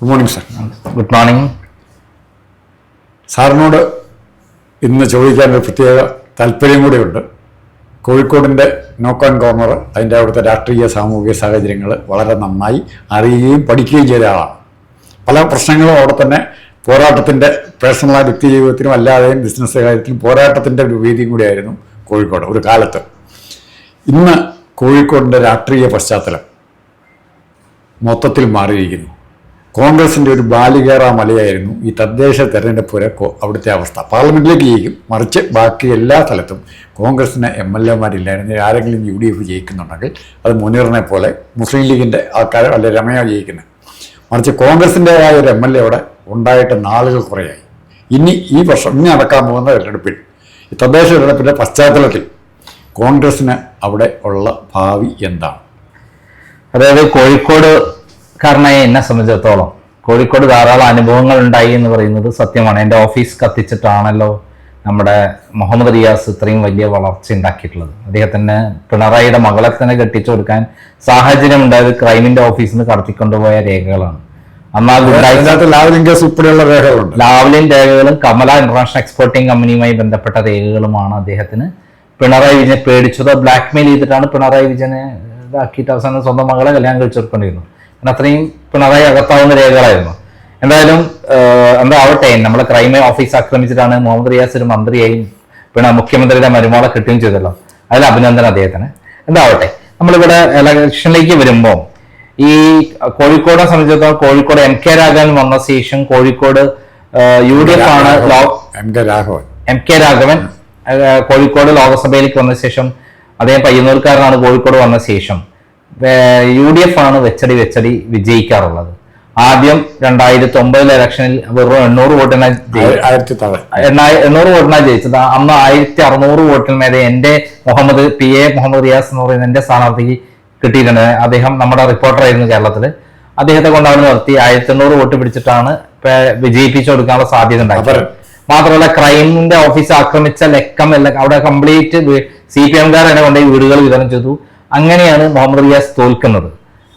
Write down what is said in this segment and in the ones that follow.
Good morning sir good morning സാറിനോട് ഇന്ന് ചോദിക്കാൻ ഒരു പ്രത്യേക താല്പര്യം കൂടിയുണ്ട്. കോഴിക്കോടിന്റെ നോക്ക് ആൻഡ് കോർണർ അതിന്റെ അവിടുത്തെ രാഷ്ട്രീയ സാമൂഹിക സാഹചര്യങ്ങൾ വളരെ നന്നായി അറിയുകയും പഠിക്കുകയും ചെയ്ത ആളാണ്. പല പ്രശ്നങ്ങളും അവിടെ തന്നെ പോരാട്ടത്തിന്റെ പേഴ്സണലായ വ്യക്തി ജീവിതത്തിനും അല്ലാതെയും ബിസിനസ് കാര്യത്തിലും പോരാട്ടത്തിന്റെ ഒരു വേദിയും കൂടിയായിരുന്നു കോഴിക്കോട് ഒരു കാലത്ത്. ഇന്ന് കോഴിക്കോടിന്റെ രാഷ്ട്രീയ പശ്ചാത്തലം മൊത്തത്തിൽ മാറിയിരിക്കുന്നു. കോൺഗ്രസിന്റെ ഒരു ബാലികേറ മലയായിരുന്നു ഈ തദ്ദേശ തെരഞ്ഞെടുപ്പ് വരെ അവിടുത്തെ അവസ്ഥ. പാർലമെന്റിലേക്ക് ജയിക്കും. മറിച്ച് ബാക്കി എല്ലാ സ്ഥലത്തും കോൺഗ്രസിന് എം എൽ എമാരില്ലായിരുന്നു. ആരെങ്കിലും യു ഡി എഫ് ജയിക്കുന്നുണ്ടെങ്കിൽ അത് മുനീറിനെ പോലെ മുസ്ലിം ലീഗിന്റെ ആൾക്കാർ അല്ലെ രമയോ ജയിക്കുന്നത് മറിച്ച് കോൺഗ്രസിന്റെതായ ഒരു എം എൽ എ അവിടെ ഉണ്ടായിട്ട് നാളുകൾ കുറയായി. ഇനി ഈ വർഷം ഇനി നടക്കാൻ പോകുന്ന തെരഞ്ഞെടുപ്പിൽ ഈ തദ്ദേശ തെരഞ്ഞെടുപ്പിന്റെ പശ്ചാത്തലത്തിൽ കോൺഗ്രസിന് അവിടെ ഉള്ള ഭാവി എന്താണ്? അതായത് കോഴിക്കോട് കാരനായ എന്നെ സംബന്ധിച്ചിടത്തോളം. കോഴിക്കോട് ധാരാളം അനുഭവങ്ങൾ ഉണ്ടായി എന്ന് പറയുന്നത് സത്യമാണ്. എന്റെ ഓഫീസ് കത്തിച്ചിട്ടാണല്ലോ നമ്മുടെ മുഹമ്മദ് റിയാസ് ഇത്രയും വലിയ വളർച്ച ഉണ്ടാക്കിയിട്ടുള്ളത്. അദ്ദേഹത്തിന് പിണറായിയുടെ മകളെ തന്നെ കെട്ടിച്ചു കൊടുക്കാൻ സാഹചര്യം ഉണ്ടായത് ക്രൈമിന്റെ ഓഫീസിൽ നിന്ന് കടത്തിക്കൊണ്ടുപോയ രേഖകളാണ്. എന്നാൽ കേസ് ഉൾപ്പെടെയുള്ള രേഖകളുണ്ട്. ലാവ്ലിൻ രേഖകളും കമല ഇന്റർനാഷണൽ എക്സ്പോർട്ടിംഗ് കമ്പനിയുമായി ബന്ധപ്പെട്ട രേഖകളുമാണ് അദ്ദേഹത്തിന് പിണറായി വിജയനെ പേടിച്ചതോ. ബ്ലാക്ക്മെയിൽ ചെയ്തിട്ടാണ് പിണറായി വിജയനെ ഇതാക്കിയിട്ട് അവസാനം സ്വന്തം മകളെ കല്യാണം കഴിച്ചെടുക്കേണ്ടിയിരുന്നു കാരണം അത്രയും പിണറായി അകത്താവുന്ന രേഖകളായിരുന്നു. എന്തായാലും ഏഹ്, എന്താ ആവട്ടെ നമ്മളെ ക്രൈം ഓഫീസ് ആക്രമിച്ചിട്ടാണ് മുഹമ്മദ് റിയാസ് ഒരു മന്ത്രിയായും പിന്നെ മുഖ്യമന്ത്രിയുടെ മരുമോളെ കിട്ടുകയും ചെയ്തല്ലോ. അതിൽ അഭിനന്ദനം അദ്ദേഹത്തിന്. എന്താവട്ടെ നമ്മളിവിടെ ഇലക്ഷനിലേക്ക് വരുമ്പോൾ ഈ കോഴിക്കോടിനെ സംബന്ധിച്ചിടത്തോളം കോഴിക്കോട് എം കെ രാഘവൻ വന്ന ശേഷം കോഴിക്കോട് യു ഡി എഫ് ആണ് M K Raghavan. M K Raghavan. Kozhikode ലോകസഭയിലേക്ക് വന്ന ശേഷം അദ്ദേഹം പയ്യന്നൂർക്കാരനാണ് കോഴിക്കോട് വന്ന ശേഷം. യു ഡി എഫ് ആണ് വെച്ചടി വെച്ചടി വിജയിക്കാറുള്ളത്. ആദ്യം രണ്ടായിരത്തി ഒമ്പതിലെ ഇലക്ഷനിൽ വെറും എണ്ണൂറ് വോട്ടിനായി എണ്ണൂറ് വോട്ടിനായി ജയിച്ചത്. അന്ന് ആയിരത്തി അറുന്നൂറ് വോട്ടിന് മേലെ എന്റെ മുഹമ്മദ് പി എ മുഹമ്മദ് റിയാസ് എന്ന് പറയുന്ന എന്റെ സ്ഥാനാർത്ഥിക്ക് കിട്ടിയിട്ടുണ്ട്. അദ്ദേഹം നമ്മുടെ റിപ്പോർട്ടറായിരുന്നു കേരളത്തിൽ. അദ്ദേഹത്തെ കൊണ്ടാണ് അവിടെ നിർത്തി. ആയിരത്തി എണ്ണൂറ് വോട്ട് പിടിച്ചിട്ടാണ് വിജയിപ്പിച്ചു കൊടുക്കാനുള്ള സാധ്യത ഉണ്ടായത്. മാത്രമല്ല ക്രൈമിന്റെ ഓഫീസ് ആക്രമിച്ച ലക്കം എല്ലാം അവിടെ കംപ്ലീറ്റ് സി പി എംകാർ എന്നെ കൊണ്ടുപോയി വീടുകൾ വിതരണം ചെയ്തു. അങ്ങനെയാണ് മുഹമ്മദ് റിയാസ് തോൽക്കുന്നത്.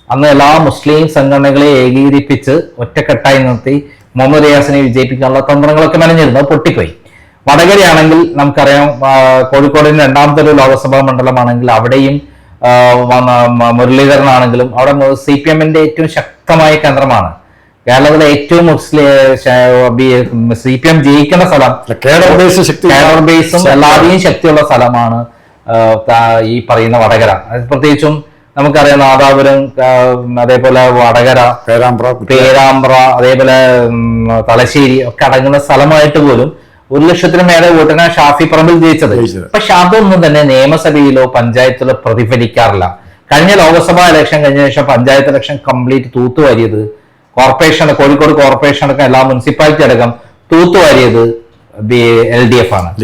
അന്ന് എല്ലാ മുസ്ലിം സംഘടനകളെ ഏകീകരിപ്പിച്ച് ഒറ്റക്കെട്ടായി നിർത്തി മുഹമ്മദ് റിയാസിനെ വിജയിപ്പിക്കാനുള്ള തന്ത്രങ്ങളൊക്കെ മെനഞ്ഞിരുന്നു. പൊട്ടിപ്പോയി. വടകരയാണെങ്കിൽ നമുക്കറിയാം കോഴിക്കോടിന് രണ്ടാമത്തെ ഒരു ലോകസഭാ മണ്ഡലമാണെങ്കിൽ അവിടെയും മുരളീധരനാണെങ്കിലും അവിടെ സി പി എമ്മിന്റെ ഏറ്റവും ശക്തമായ കേന്ദ്രമാണ്. കേരളത്തിലെ ഏറ്റവും മുസ്ലിം സി പി എം ജയിക്കുന്ന സ്ഥലം കേഡർ കേരള ബേസും എല്ലാവരെയും ശക്തിയുള്ള സ്ഥലമാണ് ഈ പറയുന്ന വടകര. പ്രത്യേകിച്ചും നമുക്കറിയാം നാദാപുരം അതേപോലെ വടകര പേരാമ്പ്ര പേരാമ്പ്ര അതേപോലെ തലശ്ശേരി ഒക്കെ അടങ്ങുന്ന സ്ഥലമായിട്ട് പോലും ഒരു ലക്ഷത്തിന് മേലെ വോട്ടിനാണ് ഷാഫി പറമ്പിൽ ജയിച്ചത്. ജയിച്ചത്. പക്ഷെ അതൊന്നും തന്നെ നിയമസഭയിലോ പഞ്ചായത്തിലോ പ്രതിഫലിക്കാറില്ല. കഴിഞ്ഞ ലോക്സഭാ ഇലക്ഷൻ കഴിഞ്ഞ ശേഷം പഞ്ചായത്ത് ഇലക്ഷൻ കംപ്ലീറ്റ് തൂത്തുവാരിയത് കോർപ്പറേഷൻ കോഴിക്കോട് കോർപ്പറേഷൻ അടക്കം എല്ലാ മുനിസിപ്പാലിറ്റി അടക്കം തൂത്തുവാരിയത് എൽ ഡി എഫ് ആണ്.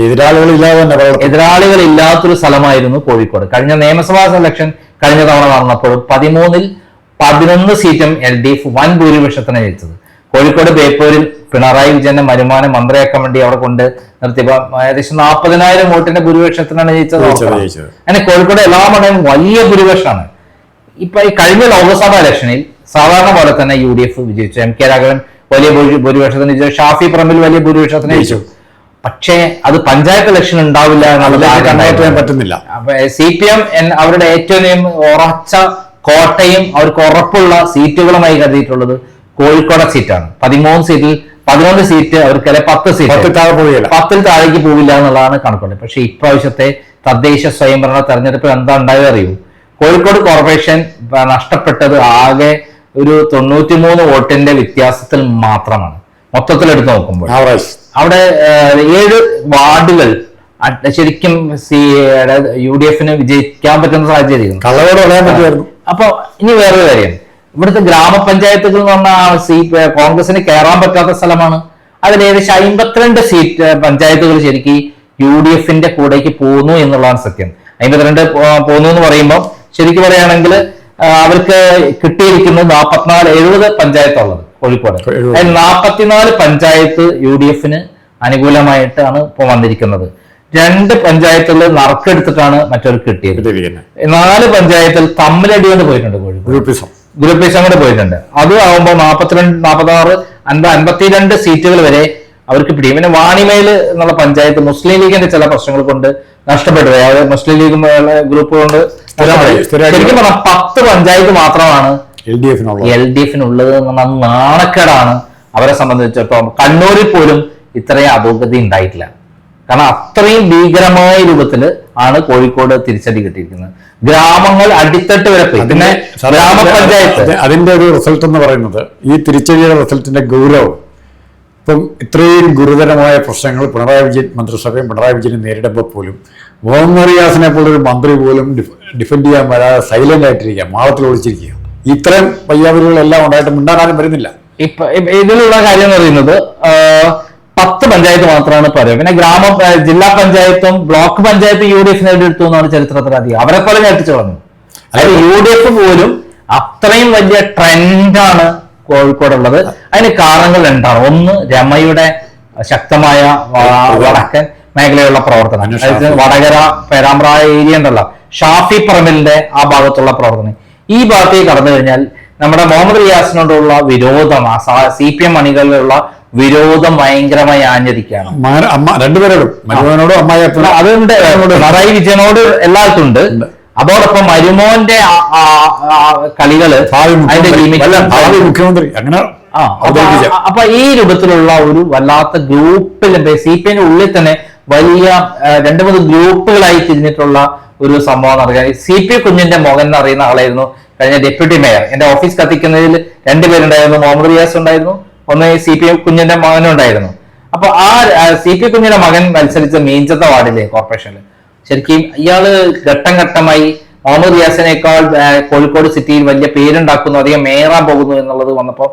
എതിരാളികൾ ഇല്ലാത്തൊരു സ്ഥലമായിരുന്നു കോഴിക്കോട്. കഴിഞ്ഞ നിയമസഭാ സെലക്ഷൻ കഴിഞ്ഞ തവണ നടന്നപ്പോൾ പതിമൂന്നിൽ പതിനൊന്ന് സീറ്റും എൽ ഡി എഫ് വൻ ഭൂരിപക്ഷത്തിന് ജയിച്ചത്. കോഴിക്കോട് ബേപ്പൂരിൽ പിണറായി വിജയന്റെ മരുമാനം മന്ത്രിയാക്കാൻ വേണ്ടി അവിടെ കൊണ്ട് നിർത്തിയപ്പോ ഏകദേശം നാൽപ്പതിനായിരം വോട്ടിന്റെ ഭൂരിപക്ഷത്തിനാണ് ജയിച്ചത് അങ്ങനെ കോഴിക്കോട് എല്ലാ മണ്ഡലവും വലിയ ഭൂരിപക്ഷമാണ്. ഇപ്പൊ ഈ കഴിഞ്ഞ ലോക്സഭാ ഇലക്ഷനിൽ സാധാരണ പോലെ തന്നെ യു ഡി എഫ് വിജയിച്ചു. എം കെ രാഘവൻ വലിയ ഭൂരി- ഭൂരിപക്ഷത്തിന് ജയിച്ചു. ഷാഫി പറമ്പിൽ വലിയ ഭൂരിപക്ഷത്തിന് ജയിച്ചു. പക്ഷേ അത് പഞ്ചായത്ത് ഇലക്ഷൻ ഉണ്ടാവില്ല എന്നുള്ളത്. പറ്റുന്നില്ല. സി പി എം അവരുടെ ഏറ്റവും ഉറച്ച കോട്ടയും അവർക്ക് ഉറപ്പുള്ള സീറ്റുകളുമായി കരുതിയിട്ടുള്ളത് കോഴിക്കോട് സീറ്റാണ്. പതിമൂന്ന് സീറ്റിൽ പതിനൊന്ന് സീറ്റ് അവർക്ക് അല്ലെ പത്ത് സീറ്റ്. പത്തിൽ താഴേക്ക് പോവില്ല എന്നുള്ളതാണ് കണക്കുണ്ട് പക്ഷേ ഇപ്രാവശ്യത്തെ തദ്ദേശ സ്വയംഭരണ തെരഞ്ഞെടുപ്പിൽ എന്താ ഉണ്ടായത് അറിയൂ? കോഴിക്കോട് കോർപ്പറേഷൻ നഷ്ടപ്പെട്ടത് ആകെ ഒരു തൊണ്ണൂറ്റിമൂന്ന് വോട്ടിന്റെ വ്യത്യാസത്തിൽ മാത്രമാണ്. മൊത്തത്തിൽ എടുത്ത് നോക്കുമ്പോൾ അവിടെ ഏഴ് വാർഡുകൾ ശരിക്കും സി യു ഡി എഫിന് വിജയിക്കാൻ പറ്റുന്ന സാഹചര്യം കള്ളവോട് പറയാൻ പറ്റുമായിരുന്നു. അപ്പൊ ഇനി വേറൊരു കാര്യം. ഇവിടുത്തെ ഗ്രാമപഞ്ചായത്തുകൾ എന്ന് പറഞ്ഞാൽ സി കോൺഗ്രസിന് കയറാൻ പറ്റാത്ത സ്ഥലമാണ്. അതിൽ ഏകദേശം അമ്പത്തിരണ്ട് സീറ്റ് പഞ്ചായത്തുകൾ ശരിക്കും യു ഡി എഫിന്റെ കൂടേക്ക് പോന്നു എന്നുള്ളതാണ് സത്യം. അമ്പത്തിരണ്ട് പോന്നു എന്ന് പറയുമ്പോൾ ശരിക്കും പറയുകയാണെങ്കിൽ അവർക്ക് കിട്ടിയിരിക്കുന്നത് നാൽപ്പത്തിനാല് എഴുപത് പഞ്ചായത്തുള്ളത് കോഴിക്കോട് നാൽപ്പത്തിനാല് പഞ്ചായത്ത് യു ഡി എഫിന് അനുകൂലമായിട്ടാണ് ഇപ്പോൾ വന്നിരിക്കുന്നത് രണ്ട് പഞ്ചായത്തിൽ നറുക്കെടുത്തിട്ടാണ് മറ്റവർക്ക് കിട്ടിയത്. നാല് പഞ്ചായത്തിൽ തമ്മിലടി കൊണ്ട് പോയിട്ടുണ്ട് കോഴിക്കോട്. ഗ്രൂപ്പിസം അങ്ങോട്ട് പോയിട്ടുണ്ട്. അത് ആവുമ്പോൾ നാൽപ്പത്തിരണ്ട് നാൽപ്പത്തി ആറ് അൻപത് അൻപത്തിരണ്ട് സീറ്റുകൾ വരെ അവർക്ക് പിടിക്കും. പിന്നെ വാണിമേൽ എന്നുള്ള പഞ്ചായത്ത് മുസ്ലിം ലീഗിന്റെ ചില പ്രശ്നങ്ങൾ കൊണ്ട് നഷ്ടപ്പെട്ടു അതായത് അത് മുസ്ലിം ലീഗ് ഗ്രൂപ്പ് കൊണ്ട് ശരിക്കും പറഞ്ഞാൽ പത്ത് പഞ്ചായത്ത് മാത്രമാണ് എൽ ഡി എഫിനുള്ളത്. നാണക്കേടാണ്. അവരെ സംബന്ധിച്ചിടത്തോളം കണ്ണൂരിൽ പോലും ഇത്രയും അധോഗതി ഉണ്ടായിട്ടില്ല. കാരണം അത്രയും ഭീകരമായ രൂപത്തിൽ ആണ് കോഴിക്കോട് തിരിച്ചടി കിട്ടിയിരിക്കുന്നത്. ഗ്രാമങ്ങൾ അടിത്തട്ട് വരെ പോയി. പിന്നെ ഗ്രാമപഞ്ചായത്ത്. അത് അതിന്റെ ഒരു റിസൾട്ട് എന്ന് പറയുന്നത് ഈ തിരിച്ചടിയുടെ റിസൾട്ടിന്റെ ഗൗരവം. ഇപ്പം ഇത്രയും ഗുരുതരമായ പ്രശ്നങ്ങൾ പിണറായി വിജയൻ മന്ത്രിസഭയും പിണറായി വിജയനും നേരിടുമ്പോൾ പോലും മുഹമ്മദ് റിയാസിനെ പോലൊരു മന്ത്രി പോലും ഡിഫ്- ഡിഫെൻഡ് ചെയ്യാൻ വരാതെ സൈലന്റ് ആയിട്ടിരിക്കുക മാളത്തിൽ ഒളിച്ചിരിക്കുക. ഇത്തരം പയ്യാവലുകളെല്ലാം ഉണ്ടായിട്ട് മിണ്ടാനാരും വരുന്നില്ല. ഇപ്പൊ ഇതിലുള്ള കാര്യം എന്ന് പറയുന്നത് പത്ത് പഞ്ചായത്ത് മാത്രമാണ് പറയുക. പിന്നെ ഗ്രാമ ജില്ലാ പഞ്ചായത്തും ബ്ലോക്ക് പഞ്ചായത്തും യു ഡി എഫ് നേടിയെടുത്തു എന്നാണ് ചരിത്രത്തിൽ അധികം അവരെ പോലെ ഞെട്ടിച്ചു കളഞ്ഞു അതായത് യു ഡി എഫ് പോലും അത്രയും വലിയ ട്രെൻഡാണ് കോഴിക്കോട് ഉള്ളത്. അതിന് കാരണങ്ങൾ രണ്ടാണ് ഒന്ന് രമയുടെ ശക്തമായ വടക്കൻ മേഖലയിലുള്ള പ്രവർത്തനം. അതായത് വടകര പേരാമ്പ്ര ഏരിയ ഉണ്ടല്ലോ. ഷാഫി പറമ്പിലിന്റെ ആ ഭാഗത്തുള്ള പ്രവർത്തനം. ഈ ഭാഗത്തേക്ക് കടന്നു കഴിഞ്ഞാൽ നമ്മുടെ മുഹമ്മദ് റിയാസിനോടുള്ള വിരോധം സി പി എം അണികളിലുള്ള വിരോധം ഭയങ്കരമായി ആഞ്ഞടിക്കുകയാണ്. രണ്ടുപേരോടും അമ്മായിയപ്പനോടും അതുണ്ട്. പിണറായി വിജയനോട് എല്ലാവർക്കും ഉണ്ട്. അതോടൊപ്പം മരുമോന്റെ ആ- ആ- ആ കളികൾ ഭാവി മുഖ്യമന്ത്രി. അങ്ങനെ ആ, അപ്പൊ ആ- ഈ രൂപത്തിലുള്ള ഒരു വല്ലാത്ത ഗ്രൂപ്പിൽ സി പി എമ്മിന്റെ ഉള്ളിൽ തന്നെ വലിയ രണ്ട് മൂന്ന് ഗ്രൂപ്പുകളായി തിരിഞ്ഞിട്ടുള്ള ഒരു സംഭവം നടക്കുക സി പി കുഞ്ഞിന്റെ മകൻ എന്ന് അറിയുന്ന ആളായിരുന്നു കഴിഞ്ഞ ഡെപ്യൂട്ടി മേയർ എന്റെ ഓഫീസ് കത്തിക്കുന്നതിൽ രണ്ടുപേരുണ്ടായിരുന്നു മുഹമ്മദ് റിയാസ് ഉണ്ടായിരുന്നു. ഒന്ന് സി പി കുഞ്ഞിന്റെ മകനും ഉണ്ടായിരുന്നു. അപ്പൊ ആ സി പി കുഞ്ഞിന്റെ മകൻ മത്സരിച്ച മീഞ്ചത്ത വാർഡിലെ കോർപ്പറേഷനിൽ ശരിക്കും ഇയാൾ ഘട്ടം ഘട്ടമായി മുഹമ്മദ് റിയാസിനേക്കാൾ കോഴിക്കോട് സിറ്റിയിൽ വലിയ പേരുണ്ടാക്കുന്നു അധികം മേയറാൻ പോകുന്നു എന്നുള്ളത് വന്നപ്പോ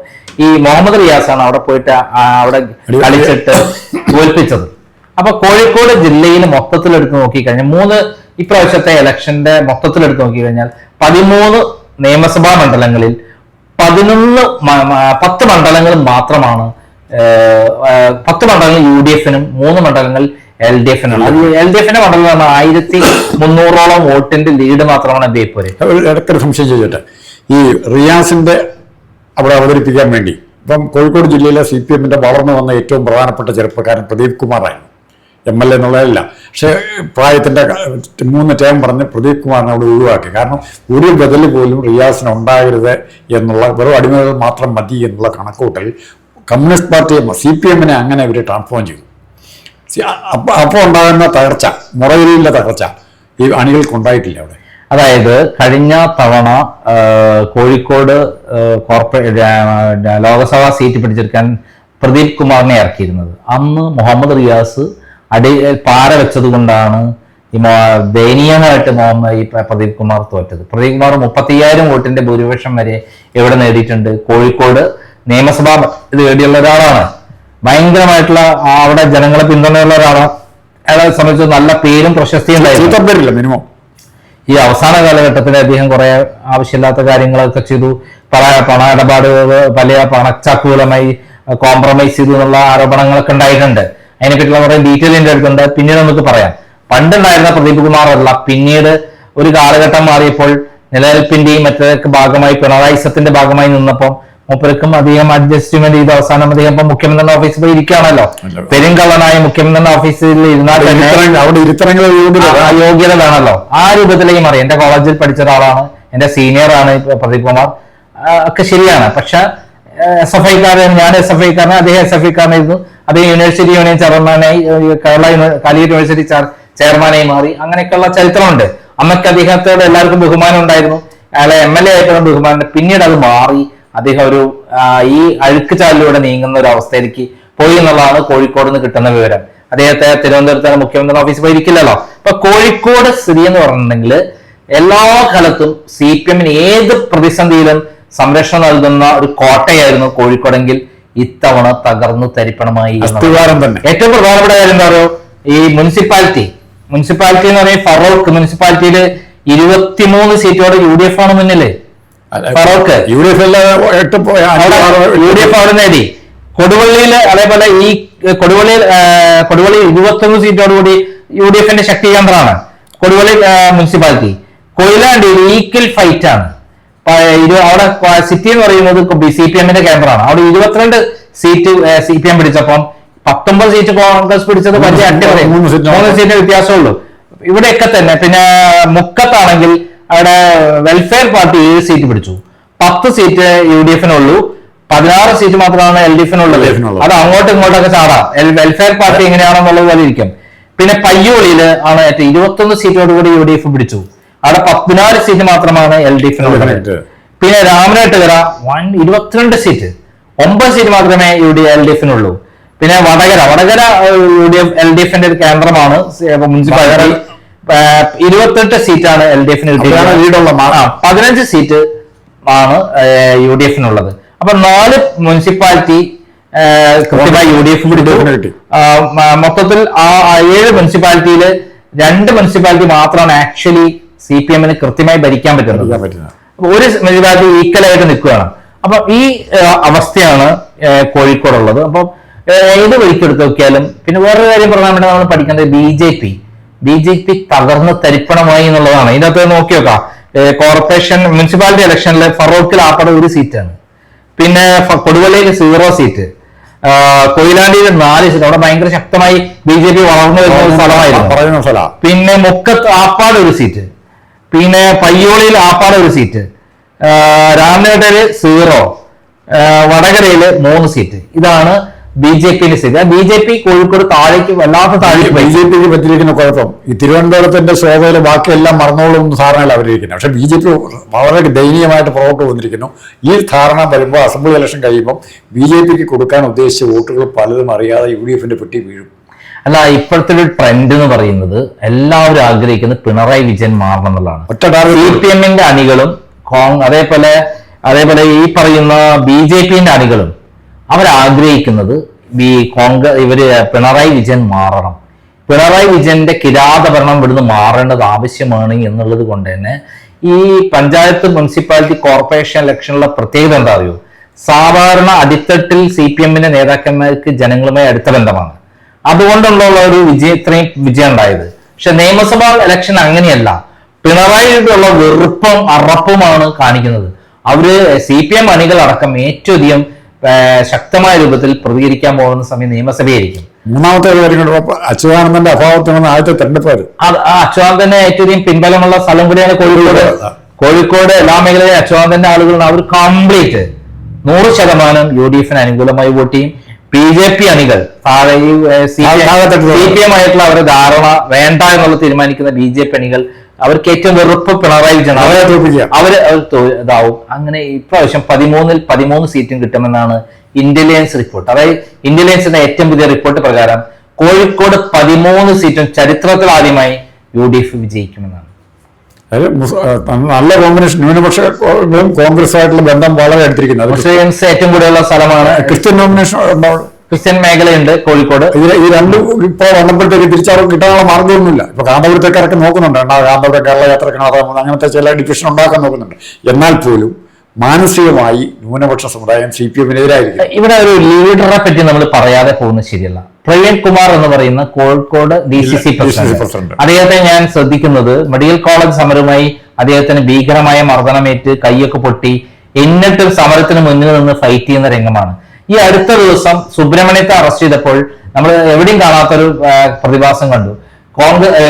ഈ മുഹമ്മദ് റിയാസാണ് അവിടെ പോയിട്ട് അവിടെ കളിച്ചിട്ട് തോൽപ്പിച്ചത്. അപ്പൊ കോഴിക്കോട് ജില്ലയിൽ മൊത്തത്തിൽ എടുത്ത് നോക്കിക്കഴിഞ്ഞാൽ മൂന്ന് ഇപ്രാവശ്യത്തെ ഇലക്ഷന്റെ മൊത്തത്തിൽ എടുത്തു നോക്കി കഴിഞ്ഞാൽ പതിമൂന്ന് നിയമസഭാ മണ്ഡലങ്ങളിൽ പതിനൊന്ന് പത്ത് മണ്ഡലങ്ങൾ മാത്രമാണ് പത്ത് മണ്ഡലങ്ങൾ യു ഡി എഫിനും മൂന്ന് മണ്ഡലങ്ങൾ എൽ ഡി എഫിനാണ് അത് എൽ ഡി എഫിന്റെ മണ്ഡലം ആയിരത്തി മുന്നൂറോളം വോട്ടിന്റെ ലീഡ് മാത്രമാണ് ബേപ്പൂര് ഇടയ്ക്കൊരു സംശയം ചോദിച്ചോട്ടെ. ഈ റിയാസിന്റെ അവിടെ അവതരിപ്പിക്കാൻ വേണ്ടി ഇപ്പം കോഴിക്കോട് ജില്ലയിലെ സി പി എമ്മിന്റെ വളർന്നു വന്ന ഏറ്റവും പ്രധാനപ്പെട്ട ചെറുപ്പക്കാരൻ പ്രദീപ് കുമാറായിരുന്നു. എം എൽ എ എന്നുള്ളതല്ല. പക്ഷേ പ്രായത്തിന്റെ മൂന്ന് ടേം പറഞ്ഞ് പ്രദീപ് കുമാറിനെ അവിടെ ഒഴിവാക്കി. കാരണം ഒരു ബദൽ പോലും റിയാസിന് ഉണ്ടാകരുത് എന്നുള്ള വെറും അടിമകൾ മാത്രം മതി എന്നുള്ള കണക്കൂട്ടൽ കമ്മ്യൂണിസ്റ്റ് പാർട്ടിയെ സി പി എമ്മിനെ അങ്ങനെ ഇവർ ട്രാൻസ്ഫോം ചെയ്തു. അപ്പോൾ അപ്പോൾ ഉണ്ടാകുന്ന തകർച്ച മുറയിലുള്ള തകർച്ച ഈ അണികൾക്ക് അവിടെ. അതായത് കഴിഞ്ഞ തവണ കോഴിക്കോട് കോർപ്പറേറ്റ് ലോകസഭാ സീറ്റ് പിടിച്ചെടുക്കാൻ പ്രദീപ് കുമാറിനെ ഇറക്കിയിരുന്നത്. അന്ന് മുഹമ്മദ് റിയാസ് അടി പാറ വെച്ചതുകൊണ്ടാണ് ഈ ദയനീയമായിട്ട് മുഹമ്മദ് ഈ പ്ര- പ്രദീപ് കുമാർ തോറ്റത്. പ്രദീപ് കുമാർ മുപ്പത്തിയ്യായിരം വോട്ടിന്റെ ഭൂരിപക്ഷം വരെ എവിടെ നേടിയിട്ടുണ്ട്. കോഴിക്കോട് നിയമസഭാ ഇത് നേടിയുള്ള ഒരാളാണ്. ഭയങ്കരമായിട്ടുള്ള അവിടെ ജനങ്ങളെ പിന്തുണയുള്ള ഒരാളാണ്. അയാളെ സംബന്ധിച്ച് നല്ല പേരും പ്രശസ്തിയും ഉണ്ടായിരുന്നു. മിനിമം? ഈ അവസാന കാലഘട്ടത്തിൽ അദ്ദേഹം കുറെ ആവശ്യമില്ലാത്ത കാര്യങ്ങളൊക്കെ ചെയ്തു. പല പണ ഇടപാടുകൾ പല പണച്ചാക്കുകളുമായി കോംപ്രമൈസ് ചെയ്തു എന്നുള്ള ആരോപണങ്ങളൊക്കെ ഉണ്ടായിട്ടുണ്ട്. അതിനെപ്പറ്റിയുള്ള കുറെ ഡീറ്റെയിൽ എന്റെ അടുത്തുണ്ട്. പിന്നീട് നമുക്ക് പറയാം. പണ്ടുണ്ടായിരുന്ന പ്രദീപ് കുമാർ അല്ല പിന്നീട് ഒരു കാലഘട്ടം മാറിയപ്പോൾ നിലനിൽപ്പിന്റെയും മറ്റൊക്കെ ഭാഗമായി പിണറായി സത്തിന്റെ ഭാഗമായി നിന്നപ്പോൾ മൂപ്പർക്കും അധികം അഡ്ജസ്റ്റ്മെന്റ് ചെയ്ത് അവസാനം അദ്ദേഹം ഇപ്പൊ മുഖ്യമന്ത്രിയുടെ ഓഫീസിൽ പോയി ഇരിക്കുകയാണല്ലോ. പെരുങ്കള്ളനായ മുഖ്യമന്ത്രിയുടെ ഓഫീസിൽ ഇരുന്നാൽ യോഗ്യത വേണമല്ലോ. ആ രൂപത്തിലേക്ക് മാറി. എന്റെ കോളേജിൽ പഠിച്ച ഒരാളാണ്. എന്റെ സീനിയർ ആണ് പ്രദീപ് കുമാർ. ഒക്കെ ശരിയാണ്. പക്ഷെ എസ് എഫ് ഐക്കാരൻ ഞാൻ എസ് എഫ് ഐക്കാരൻ അദ്ദേഹം എസ് എഫ് ഐക്കാരനായിരുന്നു അദ്ദേഹം യൂണിവേഴ്സിറ്റി യൂണിയൻ ചെയർമാനായി കേരള കാലിക്കറ്റ് യൂണിവേഴ്സിറ്റി ചെയർമാനായി മാറി. അങ്ങനെയൊക്കെയുള്ള ചരിത്രമുണ്ട്. അമ്മയ്ക്ക് അദ്ദേഹത്തോട് എല്ലാവർക്കും ബഹുമാനം ഉണ്ടായിരുന്നു. അയാളെ എം എൽ എ ആയിട്ടുള്ള ബഹുമാനം പിന്നീട് അത് മാറി. അദ്ദേഹം ഒരു ഈ അഴുക്ക് ചാലിലൂടെ നീങ്ങുന്ന ഒരു അവസ്ഥയിലേക്ക് പോയി എന്നുള്ളതാണ് കോഴിക്കോട് നിന്ന് കിട്ടുന്ന വിവരം. അദ്ദേഹത്തെ തിരുവനന്തപുരത്ത് മുഖ്യമന്ത്രി ഓഫീസ് പോയി ഇരിക്കില്ലല്ലോ അപ്പൊ കോഴിക്കോട് സ്ഥിതി എന്ന് പറഞ്ഞിട്ടുണ്ടെങ്കിൽ എല്ലാ കാലത്തും സി പി എമ്മിന് ഏത് പ്രതിസന്ധിയിലും സംരക്ഷണം നൽകുന്ന ഒരു കോട്ടയായിരുന്നു കോഴിക്കോടെങ്കിൽ ഇത്തവണ തകർന്നു തരിപ്പണമായി ഏറ്റവും പ്രധാനപ്പെട്ട കാര്യം എന്താ പറയുക ഈ മുനിസിപ്പാലിറ്റി. മുനിസിപ്പാലിറ്റി എന്ന് പറയുന്നത് ഫറോക്ക് മുനിസിപ്പാലിറ്റിയിൽ ഇരുപത്തിമൂന്ന് സീറ്റോടെ യു ഡി എഫ് ആണ് മുന്നിൽ. Feroke. U D F U D F അവിടെ നേടി. കൊടുവള്ളിയിൽ അതേപോലെ ഈ കൊടുവള്ളിയിൽ കൊടുവള്ളി ഇരുപത്തൊന്ന് സീറ്റോടുകൂടി യു ഡി എഫിന്റെ ശക്തി കേന്ദ്രമാണ്. കൊടുവള്ളി മുനിസിപ്പാലിറ്റി. കൊയിലാണ്ടിയിൽ ഈക്വൽ ഫൈറ്റ് ആണ് ഇരു- അവിടെ സിറ്റി എന്ന് പറയുന്നത് സി പി എമ്മിന്റെ കേന്ദ്രമാണ് അവിടെ ഇരുപത്തിരണ്ട് സീറ്റ് സി പി എം പിടിച്ചപ്പം പത്തൊമ്പത് സീറ്റ് കോൺഗ്രസ് പിടിച്ചത് വലിയ അട്ടിമറി മൂന്ന് സീറ്റ് വ്യത്യാസമുള്ളൂ. ഇവിടെയൊക്കെ തന്നെ പിന്നെ മുക്കത്താണെങ്കിൽ അവിടെ വെൽഫെയർ പാർട്ടി ഏഴ് സീറ്റ് പിടിച്ചു. പത്ത് സീറ്റ് യു ഡി എഫിനുള്ളൂ. പതിനാറ് സീറ്റ് മാത്രമാണ് എൽ ഡി എഫിനുള്ളത്. അത് അങ്ങോട്ടും ഇങ്ങോട്ടൊക്കെ ചാടാം. വെൽഫെയർ പാർട്ടി എങ്ങനെയാണെന്നുള്ളത് പോലെ ഇരിക്കും പിന്നെ പയ്യോളിയിൽ ആണ് ഏറ്റവും ഇരുപത്തൊന്ന് സീറ്റോടുകൂടി യു ഡി എഫ് പിടിച്ചു. അവിടെ പതിനാല് സീറ്റ് മാത്രമാണ് എൽ ഡി എഫിനുള്ളത് Correct. പിന്നെ രാമനാട്ടുകര വൺ ഇരുപത്തിരണ്ട് സീറ്റ് ഒമ്പത് സീറ്റ് മാത്രമേ യു ഡി എൽ ഡി എഫിനുള്ളൂ പിന്നെ Vadakara. Vadakara U D F L D എഫിന്റെ ഒരു കേന്ദ്രമാണ്. മുനിസിപ്പാലിറ്റി. ഇരുപത്തെട്ട് സീറ്റാണ് എൽ ഡി എഫിന് ലീഡുള്ള പതിനഞ്ച് സീറ്റ് ആണ് യു ഡി എഫിനുള്ളത് അപ്പൊ നാല് മുനിസിപ്പാലിറ്റി കൃത്യമായി യു ഡി എഫ് കിട്ടി. മൊത്തത്തിൽ ആ ആ ഏഴ് മുനിസിപ്പാലിറ്റിയിൽ രണ്ട് മുനിസിപ്പാലിറ്റി മാത്രമാണ് ആക്ച്വലി സി പി എമ്മിന് കൃത്യമായി ഭരിക്കാൻ പറ്റുന്നത്. ഒരു മെജോറിറ്റി ഈക്വലായിട്ട് നിൽക്കുകയാണ്. അപ്പൊ ഈ അവസ്ഥയാണ് കോഴിക്കോടുള്ളത്. അപ്പൊ ഏത് വഴിക്കെടുത്ത് നോക്കിയാലും പിന്നെ വേറൊരു കാര്യം പറഞ്ഞാൽ വേണ്ടി നമ്മൾ പഠിക്കേണ്ടത് B J P B J P തകർന്ന് തരിപ്പണമായി എന്നുള്ളതാണ്. ഇതിനകത്ത് നോക്കി നോക്കാം. കോർപ്പറേഷൻ മുനിസിപ്പാലിറ്റി ഇലക്ഷനിൽ ഫറോക്കിൽ ആപ്പട ഒരു സീറ്റാണ്. പിന്നെ കൊടുവള്ളിയിൽ സീറോ സീറ്റ് കൊയിലാണ്ടിയിൽ നാല് സീറ്റ് അവിടെ ഭയങ്കര ശക്തമായി ബി ജെ പി വളർന്നു വരുന്ന ഒരു സ്ഥലമായിരുന്നു. പിന്നെ മുക്കത്ത് ആപ്പാട് ഒരു സീറ്റ് പിന്നെ പയ്യോളിയിൽ ആപ്പാട് ഒരു സീറ്റ് ആ, സീറോ വടകരയിൽ മൂന്ന് സീറ്റ് ഇതാണ് ബി ജെ പിന്റെ seat B J P Kozhikode താഴേക്ക് വല്ലാത്ത താഴേക്ക് ബി ജെ പിക്ക് പറ്റിയിരിക്കുന്ന കുഴപ്പം. ഈ തിരുവനന്തപുരത്തിന്റെ ശോഭയിൽ ബാക്കിയെല്ലാം മറന്നോളും ധാരണയിൽ അവരിയിരിക്കുന്നത് പക്ഷെ ബി ജെ പി വളരെ ദയനീയമായിട്ട് പുറകോട്ട് വന്നിരിക്കുന്നു. ഈ ധാരണ വരുമ്പോൾ അസംബ്ലി ഇലക്ഷൻ കഴിയുമ്പോൾ ബി ജെ പിക്ക് കൊടുക്കാൻ ഉദ്ദേശിച്ച വോട്ടുകൾ പലതും അറിയാതെ യു ഡി എഫിന്റെ പെട്ടി വീഴും. അല്ല ഇപ്പോഴത്തെ ഒരു ട്രെൻഡ് എന്ന് പറയുന്നത് എല്ലാവരും ആഗ്രഹിക്കുന്നത് പിണറായി വിജയൻ മാറണം എന്നുള്ളതാണ്. ഒറ്റ സി പി എമ്മിന്റെ അണികളും കോങ് അതേപോലെ അതേപോലെ ഈ പറയുന്ന ബി ജെ പിന്റെ അണികളും അവരാഗ്രഹിക്കുന്നത് ഈ കോൺഗ്രസ് ഇവർ പിണറായി വിജയൻ മാറണം. പിണറായി വിജയന്റെ കിരാത ഭരണം ഇവിടുന്ന് മാറേണ്ടത് ആവശ്യമാണ് എന്നുള്ളത് കൊണ്ട് തന്നെ ഈ പഞ്ചായത്ത് മുനിസിപ്പാലിറ്റി കോർപ്പറേഷൻ ഇലക്ഷനുള്ള പ്രത്യേകത എന്താ അറിയോ? സാധാരണ അടിത്തട്ടിൽ സി പി എമ്മിന്റെ നേതാക്കന്മാർക്ക് ജനങ്ങളുമായി അടുത്ത ബന്ധമാണ്. അതുകൊണ്ടുള്ള ഒരു വിജയ ഇത്രയും വിജയം ഉണ്ടായത്. പക്ഷെ നിയമസഭാ ഇലക്ഷൻ അങ്ങനെയല്ല. പിണറായിയോടുള്ള വെറുപ്പും അറപ്പുമാണ് കാണിക്കുന്നത്. അവർ സി പി എം അണികളടക്കം ഏറ്റവും അധികം ശക്തമായ രൂപത്തിൽ പ്രതികരിക്കാൻ പോകുന്ന സമയം നിയമസഭയായിരിക്കും. മൂന്നാമത്തെ കാര്യം അച്യുതാനന്ദന്റെ അഭാവത്തിനാണ് ആദ്യത്തെ തെരഞ്ഞെടുപ്പ് അത് ആ അച്യുതാനന്ദന് ഏറ്റവും അധികം പിൻബലമുള്ള സ്ഥലം കൂടിയാണ് കോഴിക്കോട്. കോഴിക്കോട് എല്ലാ മേഖലയിലും അച്യുതാനന്ദന്റെ ആളുകളാണ്. അവർ കംപ്ലീറ്റ് നൂറ് ശതമാനം യു ഡി എഫിന് അനുകൂലമായി വോട്ട് ചെയ്യും. ബി ജെ പി അണികൾ സി പി എം ആയിട്ടുള്ള അവരുടെ ധാരണ വേണ്ട എന്നുള്ള തീരുമാനിക്കുന്ന ബി ജെ പി അണികൾ അവർക്ക് ഏറ്റവും വെറുപ്പ് പിണറായി വിജയൻ അവരെ. അവർ ഇതാവും. അങ്ങനെ ഇപ്രാവശ്യം പതിമൂന്നിൽ പതിമൂന്ന് സീറ്റും കിട്ടുമെന്നാണ് ഇന്റലിജൻസ് റിപ്പോർട്ട്. അതായത് ഇന്റലിജൻസിന്റെ ഏറ്റവും പുതിയ റിപ്പോർട്ട് പ്രകാരം കോഴിക്കോട് പതിമൂന്ന് സീറ്റും ചരിത്രത്തിൽ ആദ്യമായി യു ഡി എഫ് വിജയിക്കുമെന്നാണ്. നല്ല കോമ്പിനേഷൻ ന്യൂനപക്ഷങ്ങളും കോൺഗ്രസുമായിട്ടുള്ള ബന്ധം വളരെ അടുത്തിരിക്കുന്നത് മുസ്ലിംസ് ഏറ്റവും കൂടുതലുള്ള സ്ഥലമാണ് ക്രിസ്ത്യൻ നോമിനേഷൻ ക്രിസ്ത്യൻ മേഖലയുണ്ട് കോഴിക്കോട്. ഇതിൽ ഈ രണ്ടും ഇപ്പോൾ വന്നപ്പോഴത്തേക്ക് തിരിച്ചറിവ് കിട്ടാനുള്ള മാർഗമൊന്നുമില്ല. ഇപ്പൊ കാന്തപുരത്തേക്കാരൊക്കെ നോക്കുന്നുണ്ട്. കാന്തപുരം കേരള യാത്രക്കനാഥം അങ്ങനത്തെ ചില ഡിവിഷൻ ഉണ്ടാക്കാൻ നോക്കുന്നുണ്ട്. എന്നാൽ പോലും മാനസികമായി ന്യൂനപക്ഷ സമുദായം സി പി എമ്മിനെതിരായിരിക്കും ഇവിടെ ഒരു ലീഡറെ പറ്റി നമ്മൾ പറയാതെ പോകുന്നത് ശരിയല്ല. പ്രവീൺ കുമാർ എന്ന് പറയുന്ന Kozhikode D C C president. അദ്ദേഹത്തെ ഞാൻ ശ്രദ്ധിക്കുന്നത് മെഡിക്കൽ കോളേജ് സമരവുമായി അദ്ദേഹത്തിന് ഭീകരമായ മർദ്ദനമേറ്റ് കൈയൊക്കെ പൊട്ടി എന്നിട്ടും സമരത്തിന് മുന്നിൽ നിന്ന് ഫൈറ്റ് ചെയ്യുന്ന രംഗമാണ്. ഈ അടുത്ത ദിവസം സുബ്രഹ്മണ്യത്തെ അറസ്റ്റ് ചെയ്തപ്പോൾ നമ്മൾ എവിടെയും കാണാത്തൊരു പ്രതിഭാസം കണ്ടു. കോൺഗ്രസ്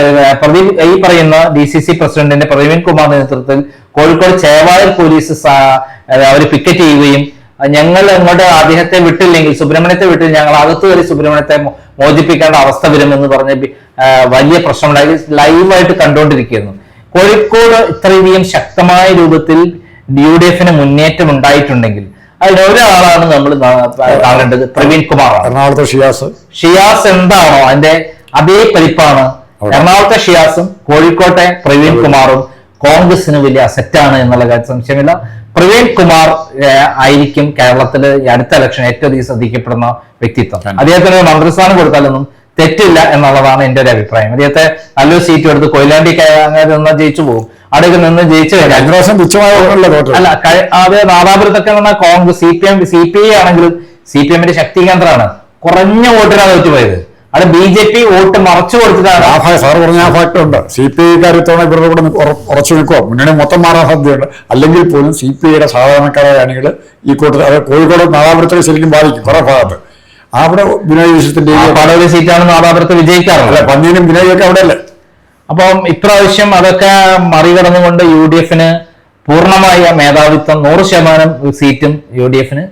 പ്രദീപ് ഈ പറയുന്ന ഡി സി സി പ്രസിഡന്റിന്റെ പ്രവീൺ കുമാർ നേതൃത്വത്തിൽ കോഴിക്കോട് ചേവായൂർ പോലീസ് അവർ പിക്കറ്റ് ചെയ്യുകയും ഞങ്ങൾ അങ്ങോട്ട് അദ്ദേഹത്തെ വിട്ടില്ലെങ്കിൽ സുബ്രഹ്മണ്യത്തെ വിട്ടില്ല ഞങ്ങൾ അകത്ത് കയറി സുബ്രഹ്മണ്യത്തെ മോചിപ്പിക്കേണ്ട അവസ്ഥ വരുമെന്ന് പറഞ്ഞ് വലിയ പ്രശ്നമുണ്ടായി ലൈവായിട്ട് കണ്ടുകൊണ്ടിരിക്കുന്നു. കോഴിക്കോട് ഇത്രയധികം ശക്തമായ രൂപത്തിൽ യു ഡി എഫിന് മുന്നേറ്റം ഉണ്ടായിട്ടുണ്ടെങ്കിൽ അതിൽ ഒരാളാണ് നമ്മൾ കാണേണ്ടത്. പ്രവീൺ കുമാർ എറണാകുളത്തെ ഷിയാസ്. ഷിയാസ് എന്താണോ അതിന്റെ അതേ പരിപ്പാണ് എറണാകുളത്തെ ഷിയാസും കോഴിക്കോട്ടെ പ്രവീൺ കുമാറും കോൺഗ്രസിന് വലിയ അസറ്റാണ് എന്നുള്ള കാര്യം സംശയമില്ല. പ്രവീൺ കുമാർ ആയിരിക്കും കേരളത്തിൽ ഈ അടുത്ത ഇലക്ഷൻ ഏറ്റവും അധികം ശ്രദ്ധിക്കപ്പെടുന്ന വ്യക്തിത്വം. അദ്ദേഹത്തിന് മന്ത്രിസ്ഥാനം കൊടുത്താലൊന്നും തെറ്റില്ല എന്നുള്ളതാണ് എന്റെ ഒരു അഭിപ്രായം. അദ്ദേഹത്തെ നല്ലൊരു സീറ്റ് എടുത്ത് കൊയിലാണ്ടി അങ്ങനെ നിന്ന് ജയിച്ചു പോകും അവിടെയൊക്കെ നിന്ന് ജയിച്ചു അല്ല അത് നാദാപുരത്തൊക്കെ എന്ന് Congress C P M C P I ആണെങ്കിലും സി പി എമ്മിന്റെ ശക്തി കേന്ദ്രമാണ്. കുറഞ്ഞ വോട്ടിനാണ് തോറ്റുപോയത്. അവിടെ ബി ജെ പി വോട്ട് മറച്ചു കൊടുത്തതാണ്. ആ ഫാ- സാർ പറഞ്ഞ ആ ഫാക്ടർ ഉണ്ട്. സി പി ഐ കാര്യത്തോടെ ഇവരുടെ കൂടെ ഉറച്ചു നിൽക്കുക മുന്നണി മൊത്തം മാറാൻ സാധ്യതയുണ്ട്. അല്ലെങ്കിൽ പോലും സി പി ഐയുടെ സാധാരണക്കാരായ അണികൾ ഈ കൂട്ടത്തിൽ അത് കോഴിക്കോട് നാദാപുരത്തെ ശരിക്കും ബാധിക്കും കുറെ ഭാഗത്ത്. അവിടെ വിനോദ വിശ്വത്തിന്റെ പടവലി സീറ്റാണ് നാദാപുരത്ത് അല്ല വിജയിക്കാറുള്ളത് പന്നീനും വിനയൊക്കെ അവിടെ അല്ലേ അപ്പം ഇപ്രാവശ്യം അതൊക്കെ മറികടന്നുകൊണ്ട് യു ഡി എഫിന് പൂർണമായ മേധാവിത്വം നൂറ് ശതമാനം സീറ്റും യു ഡി എഫിന്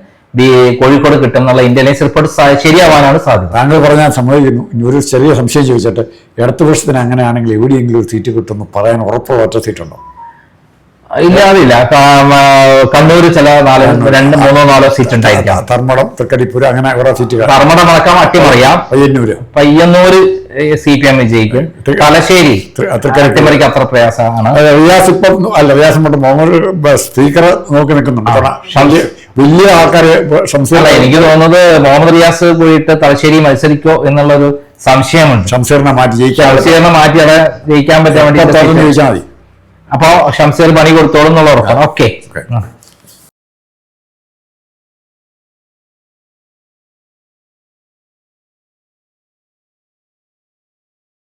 കോഴിക്കോട് കിട്ടും എന്നുള്ള ഇന്ത്യൻ റിപ്പോർട്ട് ശരിയാവാനാണ് സാധ്യത. താങ്കൾ പറഞ്ഞാൽ സമ്മതിക്കുന്നു. ഒരു ചെറിയ സംശയം ചോദിച്ചിട്ട് ഇടതുപക്ഷത്തിന് അങ്ങനെയാണെങ്കിൽ എവിടെയെങ്കിലും ഒരു സീറ്റ് കിട്ടുമെന്ന് പറയാൻ ഉറപ്പുള്ള ഒറ്റ സീറ്റുണ്ടോ? ഇല്ല അതില്ല കണ്ണൂർ ചില നാലോ രണ്ട് മൂന്നോ നാലോ സീറ്റ് ഉണ്ടായിരിക്കാം ധർമ്മടം തൃക്കരിപ്പൂര് അങ്ങനെ കുറെ സീറ്റുകൾ ധർമ്മടം അടക്കം അട്ടിമറിയാം Payyanur Payyanur C P M വിജയിക്കും തലശ്ശേരി തൃക്കരിപ്പൂർ. അട്ടിമറിക്ക് അത്ര പ്രയാസമാണ് റിയാസ് ഇപ്പം അല്ല റിയാസ് മുഹമ്മദ് സ്പീക്കർ നോക്കി നിൽക്കുന്നുണ്ട് വലിയ- ആൾക്കാര് സംശയം എനിക്ക് തോന്നുന്നത് മുഹമ്മദ് റിയാസ് പോയിട്ട് തലശ്ശേരി മത്സരിക്കോ എന്നുള്ളൊരു സംശയമുണ്ട് സംശയം മാറ്റി ജയിക്കാൻ ഷംസീറിനെ മാറ്റി അവിടെ ജയിക്കാൻ പറ്റാൻ വേണ്ടി ചോദിച്ചാൽ മതി അപ്പോ ഷംസീർ പണി കൊടുത്തോളും എന്നുള്ള ഉറപ്പാണ്. Okay okay.